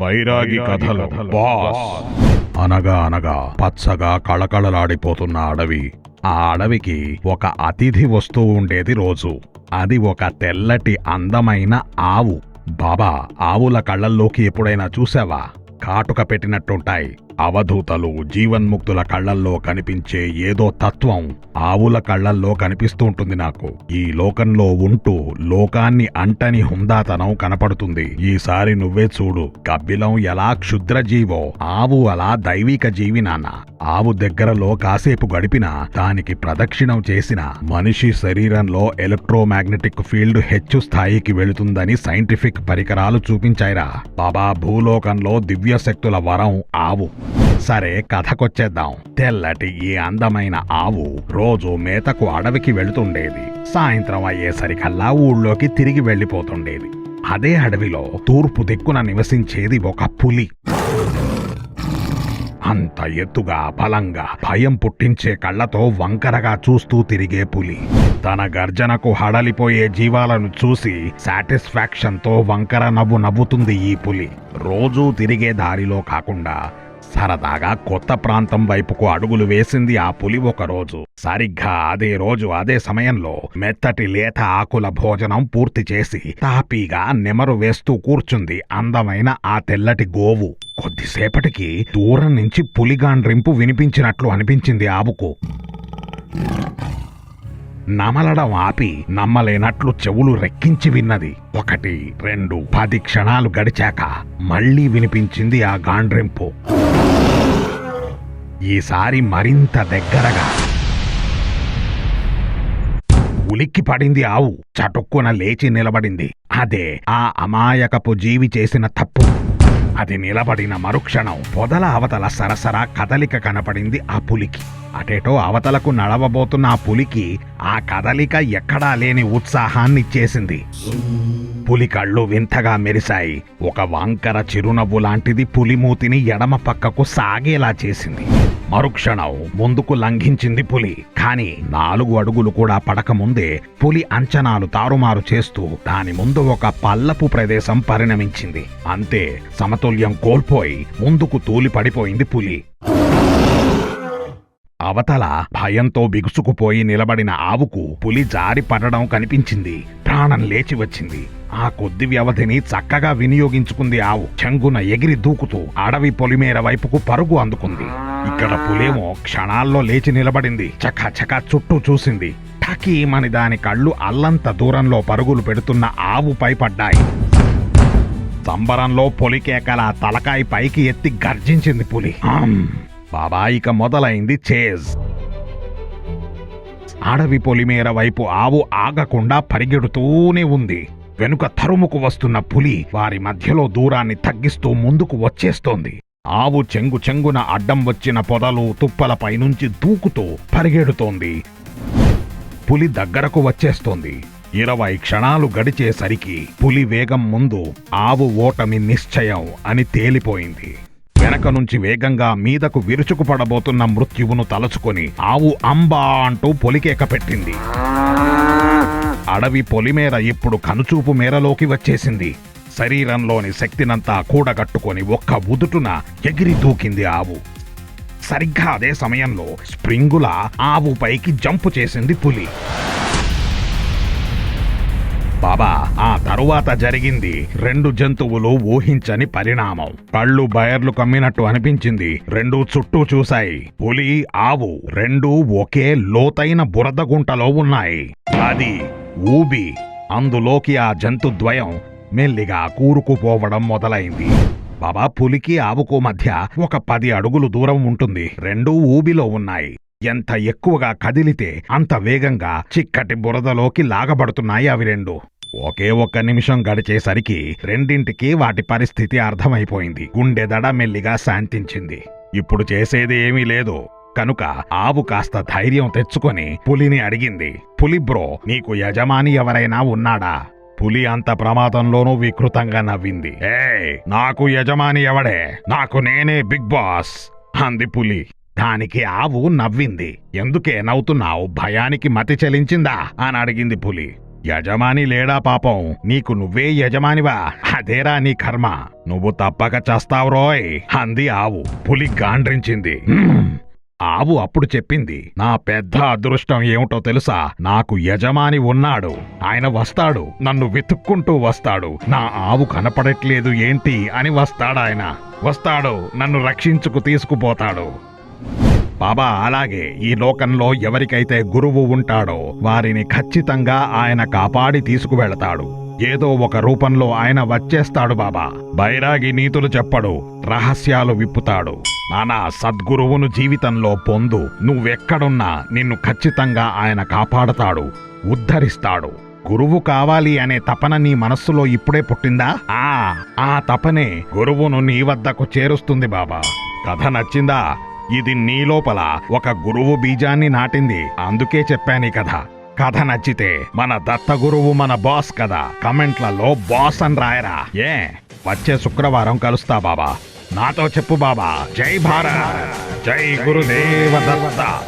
బైరాగి కథలు. బాస్. అనగా అనగా పచ్చగా కళకళలాడిపోతున్న అడవి. ఆ అడవికి ఒక అతిథి వస్తూ ఉండేది రోజు. అది ఒక తెల్లటి అందమైన ఆవు. బాబా ఆవుల కళ్ళల్లోకి ఎప్పుడైనా చూసావా? కాటుక పెట్టినట్టుంటాయి. అవధూతలు జీవన్ముక్తుల కళ్ళల్లో కనిపించే ఏదో తత్వం ఆవుల కళ్ళల్లో కనిపిస్తూ ఉంటుంది నాకు. ఈ లోకంలో ఉంటూ లోకాన్ని అంటని హుందాతనం కనపడుతుంది. ఈసారి నువ్వే చూడు కబ్బిలం ఎలా క్షుద్ర జీవో ఆవు అలా దైవిక జీవి నాన్న. ఆవు దగ్గరలో కాసేపు గడిపినా దానికి ప్రదక్షిణం చేసిన మనిషి శరీరంలో ఎలక్ట్రోమాగ్నెటిక్ ఫీల్డ్ హెచ్చు స్థాయికి వెళుతుందని సైంటిఫిక్ పరికరాలు చూపించాయిరా. బాబా భూలోకంలో దివ్యశక్తుల వరం ఆవు. సరే కథకొచ్చేద్దాం. తెల్లటి ఈ అందమైన ఆవు రోజు మేతకు అడవికి వెళుతుండేది. సాయంత్రం అయ్యేసరికల్లా ఊళ్ళోకి తిరిగి వెళ్ళిపోతుండేది. అదే అడవిలో తూర్పు దిక్కున నివసించేది ఒక పులి. అంత ఎత్తుగా బలంగా భయం పుట్టించే కళ్ళతో వంకరగా చూస్తూ తిరిగే పులి. తన గర్జనకు హడలిపోయే జీవాలను చూసి సాటిస్ఫాక్షన్తో వంకర నవ్వు నవ్వుతుంది ఈ పులి. రోజూ తిరిగే దారిలో కాకుండా సరదాగా కొత్త ప్రాంతం వైపుకు అడుగులు వేసింది ఆ పులి ఒకరోజు. సరిగ్గా అదే రోజు అదే సమయంలో మెత్తటి లేత ఆకుల భోజనం పూర్తి చేసి తాపీగా నెమరు వేస్తూ కూర్చుంది అందమైన ఆ తెల్లటి గోవు. కొద్దిసేపటికి దూరం నుంచి పులిగాండ్రింపు వినిపించినట్లు అనిపించింది ఆవుకు. నమలడం ఆపి నమ్మలేనట్లు చెవులు రెక్కించి విన్నది. ఒకటి రెండు పది క్షణాలు గడిచాక మళ్ళీ వినిపించింది ఆ గాండ్రింపు. ఈసారి మరింత దగ్గరగా. ఉలిక్కి పడింది ఆవు చటుక్కున లేచి నిలబడింది. అదే ఆ అమాయకపు జీవి చేసిన తప్పు. అది నిలబడిన మరుక్షణం పొదల అవతల సరసర కదలిక కనపడింది ఆ పులికి. అటేటో అవతలకు నడవబోతున్న ఆ పులికి ఆ కదలిక ఎక్కడా లేని ఉత్సాహాన్నిచ్చేసింది పులి కళ్ళు వింతగా మెరిశాయి. ఒక వంకర చిరునవ్వు లాంటిది పులిమూతిని ఎడమ పక్కకు సాగేలా చేసింది. మరుక్షణం ముందుకు లంఘించింది పులి. కాని నాలుగు అడుగులు కూడా పడకముందే పులి అంచనాలు తారుమారు చేస్తూ దాని ముందు ఒక పల్లపు ప్రదేశం పరిణమించింది. అంతే సమతుల్యం కోల్పోయి ముందుకు తూలి పడిపోయింది పులి. అవతల భయంతో బిగుసుకుపోయి నిలబడిన ఆవుకు పులి జారి పడడం కనిపించింది. ప్రాణం లేచి వచ్చింది. ఆ కొద్ది వ్యవధిని చక్కగా వినియోగించుకుంది ఆవు చెంగున ఎగిరి దూకుతూ అడవి పొలిమేర వైపుకు పరుగు అందుకుంది. ఇక్కడ పులేమో క్షణాల్లో లేచి నిలబడింది. చకా చకా చుట్టూ చూసింది. ఠకీమని దాని కళ్ళు అల్లంత దూరంలో పరుగులు పెడుతున్న ఆవుపై పడ్డాయి సంబరంలో పొలికేకల తలకాయ పైకి ఎత్తి గర్జించింది పులి. ఆమ్! బాబా ఇక మొదలైంది చేజ్. అడవి పొలిమేర వైపు ఆవు ఆగకుండా పరిగెడుతూనే ఉంది. వెనుక తరుముకు వస్తున్న పులి వారి మధ్యలో దూరాన్ని తగ్గిస్తూ ముందుకు వచ్చేస్తోంది. ఆవు చెంగు చెంగున అడ్డం వచ్చిన పొదలు తుప్పలపై నుంచి దూకుతూ పరిగెడుతోంది. పులి దగ్గరకు వచ్చేస్తోంది. ఇరవై క్షణాలు గడిచేసరికి పులి వేగం ముందు ఆవు ఓటమి నిశ్చయం అని తేలిపోయింది. వెనక నుంచి వేగంగా మీదకు విరుచుకుపడబోతున్న మృత్యువును తలుచుకొని ఆవు అంబా అంటూ పొలికేక పెట్టింది. అడవి పొలిమేర ఇప్పుడు కనుచూపు మేరలోకి వచ్చేసింది. శరీరంలోని శక్తినంతా కూడగట్టుకొని ఒక్క ఉదుటున ఎగిరి దూకింది ఆవు. సరిగ్గా అదే సమయంలో స్ప్రింగుల ఆవు పైకి జంపు చేసింది పులి. బాబా తరువాత జరిగింది. రెండు జంతువులు ఊహించని పరిణామం. కళ్ళు బయర్లు కమ్మినట్టు అనిపించింది. రెండు చుట్టూ చూశాయి. పులి ఆవు రెండు ఒకే లోతైన బురద గుంటలో ఉన్నాయి. అది ఊబి. అందులోకి ఆ జంతుద్వయం మెల్లిగా కూరుకుపోవడం మొదలైంది. బాబా పులికి ఆవుకు మధ్య ఒక పది అడుగులు దూరం ఉంటుంది. రెండూ ఊబిలో ఉన్నాయి. ఎంత ఎక్కువగా కదిలితే అంత వేగంగా చిక్కటి బురదలోకి లాగబడుతున్నాయి అవి రెండు. ఒకే ఒక్క నిమిషం గడిచేసరికి రెండింటికి వాటి పరిస్థితి అర్థమైపోయింది. గుండె దడ మెల్లిగా శాంతించింది. ఇప్పుడు చేసేది ఏమీ లేదు. కనుక ఆవు కాస్త ధైర్యం తెచ్చుకొని పులిని అడిగింది. పులి బ్రో నీకు యజమాని ఎవరైనా ఉన్నాడా? పులి అంత ప్రమాదంలోనూ వికృతంగా నవ్వింది. ఏ నాకు యజమాని ఎవడే? నాకు నేనే బిగ్ బాస్! అంది పులి. దానికి ఆవు నవ్వింది. ఎందుకే నవ్వుతున్నావు? భయానికి మతి చెలించిందా? అని అడిగింది పులి. యజమాని లేడా పాపం? నీకు నువ్వే యజమానివా? అదేరా నీ కర్మ. నువ్వు తప్పక చస్తావు రోయ్ అంది ఆవు. పులి గాండ్రించింది. ఆవు అప్పుడు చెప్పింది నా పెద్ద అదృష్టం ఏమిటో తెలుసా? నాకు యజమాని ఉన్నాడు. ఆయన వస్తాడు. నన్ను వెతుక్కుంటూ వస్తాడు. నా ఆవు కనపడట్లేదు ఏంటి అని వస్తాడాయన. వస్తాడు. నన్ను రక్షించుకు తీసుకుపోతాడు. బాబా అలాగే ఈ లోకంలో ఎవరికైతే గురువు ఉంటాడో వారిని ఖచ్చితంగా ఆయన కాపాడి తీసుకువెళతాడు. ఏదో ఒక రూపంలో ఆయన వచ్చేస్తాడు బాబా. బైరాగి నీతులు చెప్పడు రహస్యాలు విప్పుతాడు. నానా సద్గురువును జీవితంలో పొందు. నువ్వెక్కడున్నా నిన్ను ఖచ్చితంగా ఆయన కాపాడతాడు ఉద్ధరిస్తాడు. గురువు కావాలి అనే తపన నీ మనస్సులో ఇప్పుడే పుట్టిందా? ఆ ఆ తపనే గురువును నీ వద్దకు చేరుస్తుంది బాబా. కథ నచ్చిందా? ఇది నీ లోపల ఒక గురువు బీజాన్ని నాటింది. అందుకే చెప్పాను కదా కథ. కథ నచ్చితే మన దత్త గురువు మన బాస్ కదా. కమెంట్లలో బాస్ అని రాయరా. ఏ? వచ్చే శుక్రవారం కలుస్తా బాబా. నాతో చెప్పు బాబా. జై భారత్. జై గురుదేవ దత్త.